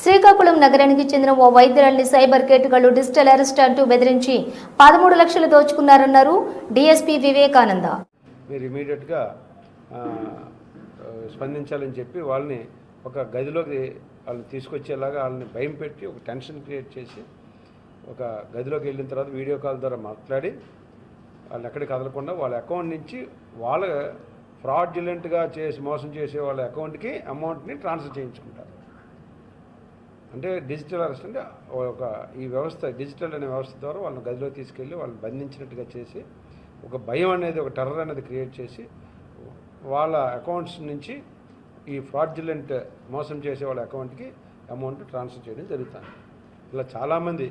శ్రీకాకుళం నగరానికి చెందిన ఓ వైద్యురాలిని సైబర్ కేటుగాళ్ళు డిజిటల్ అరెస్ట్ అంటూ బెదిరించి పదమూడు లక్షలు దోచుకున్నారన్నారు డీఎస్పీ వివేకానంద. మీరు ఇమీడియట్గా స్పందించాలని చెప్పి వాళ్ళని ఒక గదిలోకి వాళ్ళని తీసుకొచ్చేలాగా వాళ్ళని భయం పెట్టి ఒక టెన్షన్ క్రియేట్ చేసి ఒక గదిలోకి వెళ్ళిన తర్వాత వీడియో కాల్ ద్వారా మాట్లాడి వాళ్ళని ఎక్కడికి కదలకుండా వాళ్ళ అకౌంట్ నుంచి వాళ్ళ ఫ్రాడ్యులెంట్గా చేసి మోసం చేసే వాళ్ళ అకౌంట్కి అమౌంట్ని ట్రాన్స్ఫర్ చేయించుకుంటారు. అంటే డిజిటల్ అరెస్ట్ అంటే ఒక ఈ వ్యవస్థ డిజిటల్ అనే వ్యవస్థ ద్వారా వాళ్ళని గదిలో తీసుకెళ్ళి వాళ్ళని బంధించినట్టుగా చేసి ఒక భయం అనేది ఒక టెర్రర్ అనేది క్రియేట్ చేసి వాళ్ళ అకౌంట్స్ నుంచి ఈ ఫ్రాడ్యులెంట్ మోసం చేసే వాళ్ళ అకౌంట్కి అమౌంట్ ట్రాన్స్ఫర్ చేయడం జరుగుతుంది. ఇలా చాలామంది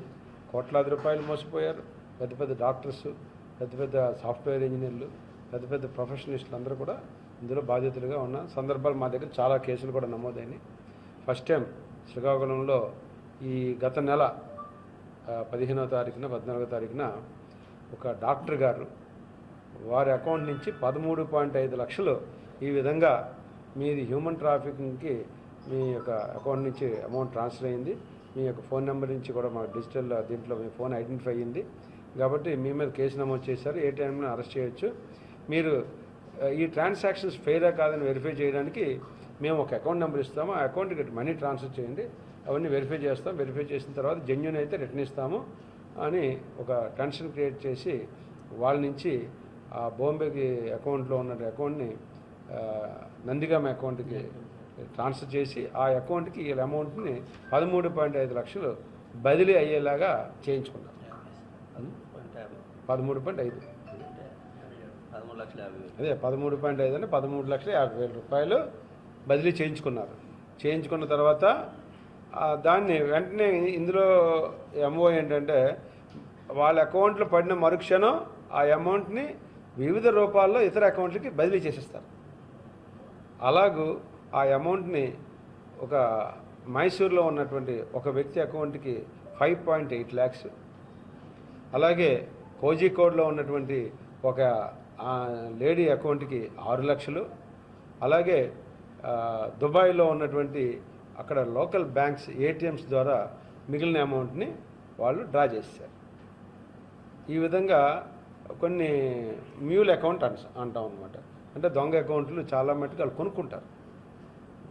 కోట్లాది రూపాయలు మోసపోయారు. పెద్ద పెద్ద డాక్టర్స్ పెద్ద పెద్ద సాఫ్ట్వేర్ ఇంజనీర్లు పెద్ద పెద్ద ప్రొఫెషనలిస్టులు అందరూ కూడా ఇందులో బాధితులుగా ఉన్న సందర్భాలు మా దగ్గర చాలా కేసులు కూడా నమోదైనాయి. ఫస్ట్ టైం శ్రీకాకుళంలో ఈ గత నెల పదిహేనవ తారీఖున పద్నాలుగో తారీఖున ఒక డాక్టర్ గారు వారి అకౌంట్ నుంచి పదమూడు పాయింట్ ఐదు లక్షలు ఈ విధంగా మీది హ్యూమన్ ట్రాఫికింగ్కి మీ యొక్క అకౌంట్ నుంచి అమౌంట్ ట్రాన్స్ఫర్ అయింది. మీ యొక్క ఫోన్ నెంబర్ నుంచి కూడా మా డిజిటల్ దీంట్లో మీ ఫోన్ ఐడెంటిఫై అయ్యింది కాబట్టి మీ మీద కేసు నమోదు చేశారు. ఏ టైంలో అరెస్ట్ చేయొచ్చు. మీరు ఈ ట్రాన్సాక్షన్స్ ఫెయిరా కాదని వెరిఫై చేయడానికి మేము ఒక అకౌంట్ నెంబర్ ఇస్తాము ఆ అకౌంట్కి మనీ ట్రాన్స్ఫర్ చేయండి అవన్నీ వెరిఫై చేస్తాం. వెరిఫై చేసిన తర్వాత జెన్యున్ అయితే రిటర్న్ ఇస్తాము అని ఒక టెన్షన్ క్రియేట్ చేసి వాళ్ళ నుంచి ఆ బాంబేకి అకౌంట్లో ఉన్న అకౌంట్ని నందిగామ అకౌంట్కి ట్రాన్స్ఫర్ చేసి ఆ అకౌంట్కి వీళ్ళ అమౌంట్ని పదమూడు పాయింట్ ఐదు లక్షలు బదిలీ అయ్యేలాగా చేయించుకున్నాం. పదమూడు పాయింట్ ఐదు. అదే పదమూడు పాయింట్ ఐదు అంటే పదమూడు లక్షల యాభై వేల రూపాయలు బదిలీ చేయించుకున్నారు. చేయించుకున్న తర్వాత దాన్ని వెంటనే ఇందులో ఎంఓ ఏంటంటే వాళ్ళ అకౌంట్లో పడిన మరుక్షణం ఆ అమౌంట్ని వివిధ రూపాల్లో ఇతర అకౌంట్లకి బదిలీ చేసేస్తారు. అలాగూ ఆ అమౌంట్ని ఒక మైసూర్లో ఉన్నటువంటి ఒక వ్యక్తి అకౌంట్కి ఫైవ్ పాయింట్ ఎయిట్ ల్యాక్స్ అలాగే కోజికోడ్లో ఉన్నటువంటి ఒక లేడీ అకౌంట్కి ఆరు లక్షలు అలాగే దుబాయ్లో ఉన్నటువంటి అక్కడ లోకల్ బ్యాంక్స్ ఏటీఎంస్ ద్వారా మిగిలిన అమౌంట్ని వాళ్ళు డ్రా చేశారు. ఈ విధంగా కొన్ని మ్యూల్ అకౌంట్ అంట అంటాం అనమాట అంటే దొంగ అకౌంట్లు చాలా మట్టుకు వాళ్ళు కొనుక్కుంటారు.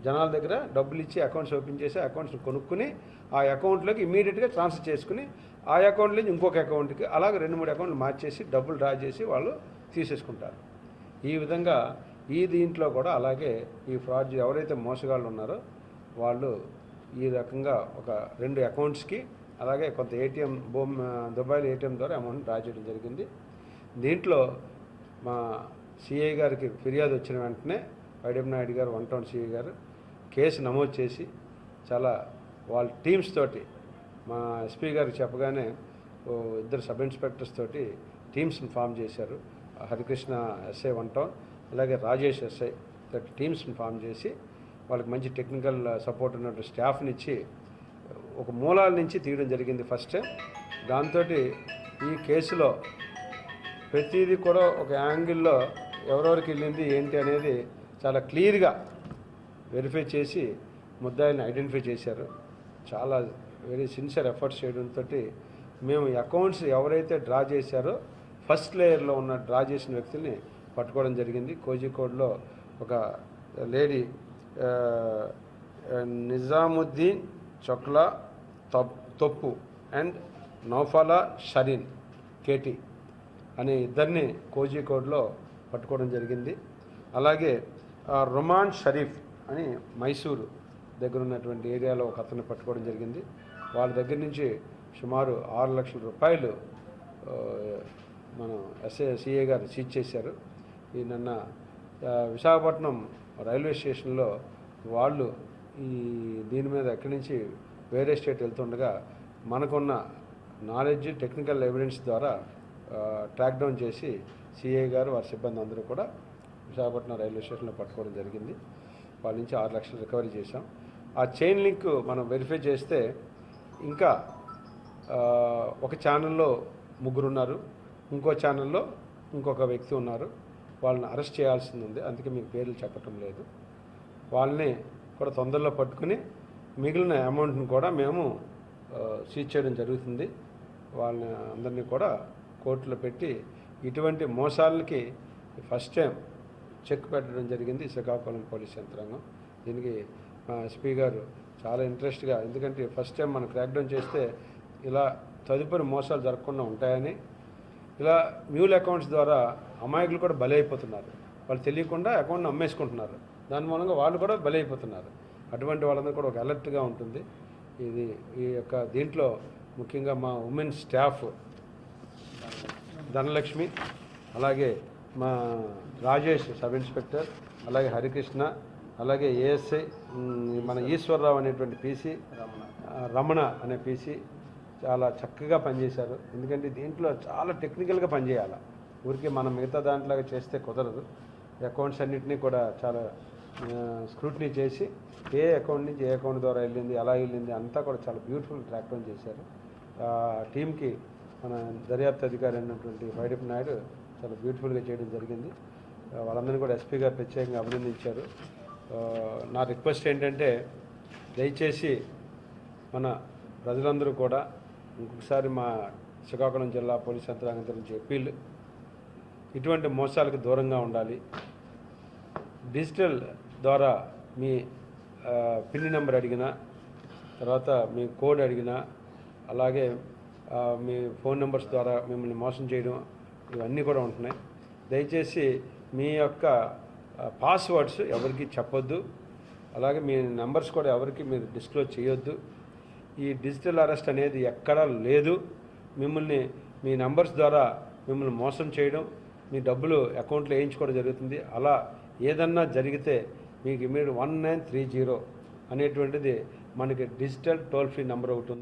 జనాల దగ్గర డబ్బులు ఇచ్చి అకౌంట్స్ ఓపెన్ చేసి అకౌంట్స్ కొనుక్కుని ఆ అకౌంట్లోకి ఇమీడియట్గా ట్రాన్స్ఫర్ చేసుకుని ఆ అకౌంట్ నుంచి ఇంకొక అకౌంట్కి అలాగే రెండు మూడు అకౌంట్లు మార్చేసి డబ్బులు డ్రా చేసి వాళ్ళు తీసేసుకుంటారు. ఈ విధంగా ఈ దీంట్లో కూడా అలాగే ఈ ఫ్రాడ్ ఎవరైతే మోసగాళ్ళు ఉన్నారో వాళ్ళు ఈ రకంగా ఒక రెండు అకౌంట్స్కి అలాగే కొంత ఏటీఎం బొమ్ దుబాయ్లో ఏటీఎం ద్వారా అమౌంట్ డ్రా చేయడం జరిగింది. దీంట్లో మా సిఐ గారికి ఫిర్యాదు వచ్చిన వెంటనే వైడెం నాయుడు గారు వన్ టౌన్ సిఐ గారు కేసు నమోదు చేసి చాలా వాళ్ళ టీమ్స్ తోటి మా ఎస్పీ గారికి చెప్పగానే ఇద్దరు సబ్ ఇన్స్పెక్టర్స్ తోటి టీమ్స్ని ఫామ్ చేశారు. Harikrishna SI one town. అలాగే రాజేష్ ఎస్ఐ తోటి టీమ్స్ని ఫామ్ చేసి వాళ్ళకి మంచి టెక్నికల్ సపోర్ట్ ఉన్నటువంటి స్టాఫ్ని ఇచ్చి ఒక మూలాల నుంచి తీయడం జరిగింది ఫస్ట్. దాంతో ఈ కేసులో ప్రతిదీ కూడా ఒక యాంగిల్లో ఎవరెవరికి వెళ్ళింది ఏంటి అనేది చాలా క్లియర్గా వెరిఫై చేసి ముద్దాయిని ఐడెంటిఫై చేశారు. చాలా వెరీ సిన్సియర్ ఎఫర్ట్స్ చేయడంతో మేము అకౌంట్స్ ఎవరైతే డ్రా చేశారో ఫస్ట్ లేయర్లో ఉన్న డ్రా చేసిన వ్యక్తుల్ని పట్టుకోవడం జరిగింది. కోజికోడ్లో ఒక లేడీ నిజాముద్దీన్ చొక్లా తప్ తొప్పు అండ్ నౌఫాలా షరీన్ కేటీ అనే ఇద్దరిని కోజికోడ్లో పట్టుకోవడం జరిగింది. అలాగే రొమాన్ రుమాన్ షరీఫ్ అని మైసూరు దగ్గర ఉన్నటువంటి ఏరియాలో ఒక అతను పట్టుకోవడం జరిగింది. వాళ్ళ దగ్గర నుంచి సుమారు ఆరు లక్షల రూపాయలు మనం ఎస్ఏ సిఏ గారు సీజ్ చేశారు. ఈ నిన్న విశాఖపట్నం రైల్వే స్టేషన్లో వాళ్ళు ఈ దీని మీద ఎక్కడి నుంచి వేరే స్టేట్ వెళ్తుండగా మనకున్న నాలెడ్జ్ టెక్నికల్ ఎవిడెన్స్ ద్వారా ట్రాక్ డౌన్ చేసి సిఐ గారు వారి సిబ్బంది అందరూ కూడా విశాఖపట్నం రైల్వే స్టేషన్లో పట్టుకోవడం జరిగింది. వాళ్ళ నుంచి ఆరు లక్షలు రికవరీ చేశాం. ఆ చైన్ లింక్ మనం వెరిఫై చేస్తే ఇంకా ఒక ఛానల్లో ముగ్గురు ఉన్నారు ఇంకో ఛానల్లో ఇంకొక వ్యక్తి ఉన్నారు. వాళ్ళని అరెస్ట్ చేయాల్సింది ఉంది. అందుకే మీకు పేర్లు చెప్పటం లేదు. వాళ్ళని కూడా తొందరలో పట్టుకుని మిగిలిన అమౌంట్ని కూడా మేము సీజ్ చేయడం జరుగుతుంది. వాళ్ళని అందరినీ కూడా కోర్టులో పెట్టి ఇటువంటి మోసాలకి ఫస్ట్ టైం చెక్ పెట్టడం జరిగింది శ్రీకాకుళం పోలీస్ యంత్రాంగం. దీనికి మా ఎస్పీ గారు చాలా ఇంట్రెస్ట్గా ఎందుకంటే ఫస్ట్ టైం మనం క్రాక్డౌన్ చేస్తే ఇలా తదుపరి మోసాలు జరగకుండా ఉంటాయని ఇలా మ్యూల్ అకౌంట్స్ ద్వారా అమాయకులు కూడా బలైపోతున్నారు. వాళ్ళు తెలియకుండా అకౌంట్ని అమ్మేసుకుంటున్నారు. దాని మూలంగా వాళ్ళు కూడా బలైపోతున్నారు. అటువంటి వాళ్ళందరూ కూడా ఒక అలర్ట్గా ఉంటుంది. ఇది ఈ యొక్క దీంట్లో ముఖ్యంగా మా ఉమెన్ స్టాఫ్ ధనలక్ష్మి అలాగే మా రాజేష్ సబ్ ఇన్స్పెక్టర్ అలాగే హరికృష్ణ అలాగే ఏఎస్ఐ మన ఈశ్వరరావు అనేటువంటి పీసీ రమణ అనే పీసీ చాలా చక్కగా పనిచేశారు. ఎందుకంటే దీంట్లో చాలా టెక్నికల్గా పనిచేయాలి. ఊరికే మనం మిగతా దాంట్లాగా చేస్తే కుదరదు. అకౌంట్స్ అన్నింటినీ కూడా చాలా స్క్రూటినీ చేసి ఏ అకౌంట్ నుంచి ఏ అకౌంట్ ద్వారా వెళ్ళింది ఎలా వెళ్ళింది అంతా కూడా చాలా బ్యూటిఫుల్ ట్రాక్ డౌన్ చేశారు. ఆ టీంకి మన దర్యాప్తు అధికారి అయినటువంటి వైడప్ నాయుడు చాలా బ్యూటిఫుల్గా చేయడం జరిగింది. వాళ్ళందరినీ కూడా ఎస్పీ గారు ప్రత్యేకంగా అభినందించారు. నా రిక్వెస్ట్ ఏంటంటే దయచేసి మన ప్రజలందరూ కూడా ఇంకొకసారి మా శ్రీకాకుళం జిల్లా పోలీస్ యంత్రాంగం గురించి అప్పీల్. ఇటువంటి మోసాలకు దూరంగా ఉండాలి. డిజిటల్ ద్వారా మీ పిన్ నెంబర్ అడిగినా తర్వాత మీ కోడ్ అడిగినా అలాగే మీ ఫోన్ నెంబర్స్ ద్వారా మిమ్మల్ని మోసం చేయడం ఇవన్నీ కూడా ఉంటున్నాయి. దయచేసి మీ యొక్క పాస్వర్డ్స్ ఎవరికి చెప్పొద్దు. అలాగే మీ నెంబర్స్ కూడా ఎవరికి మీరు డిస్క్లోజ్ చేయొద్దు. ఈ డిజిటల్ అరెస్ట్ అనేది ఎక్కడా లేదు. మిమ్మల్ని మీ నంబర్స్ ద్వారా మిమ్మల్ని మోసం చేయడం మీ డబ్బులు అకౌంట్లో వేయించుకోవడం జరుగుతుంది. అలా ఏదన్నా జరిగితే మీకు immediate one nine three zero అనేటువంటిది మనకి డిజిటల్ టోల్ ఫ్రీ నెంబర్ ఒకటి ఉంది.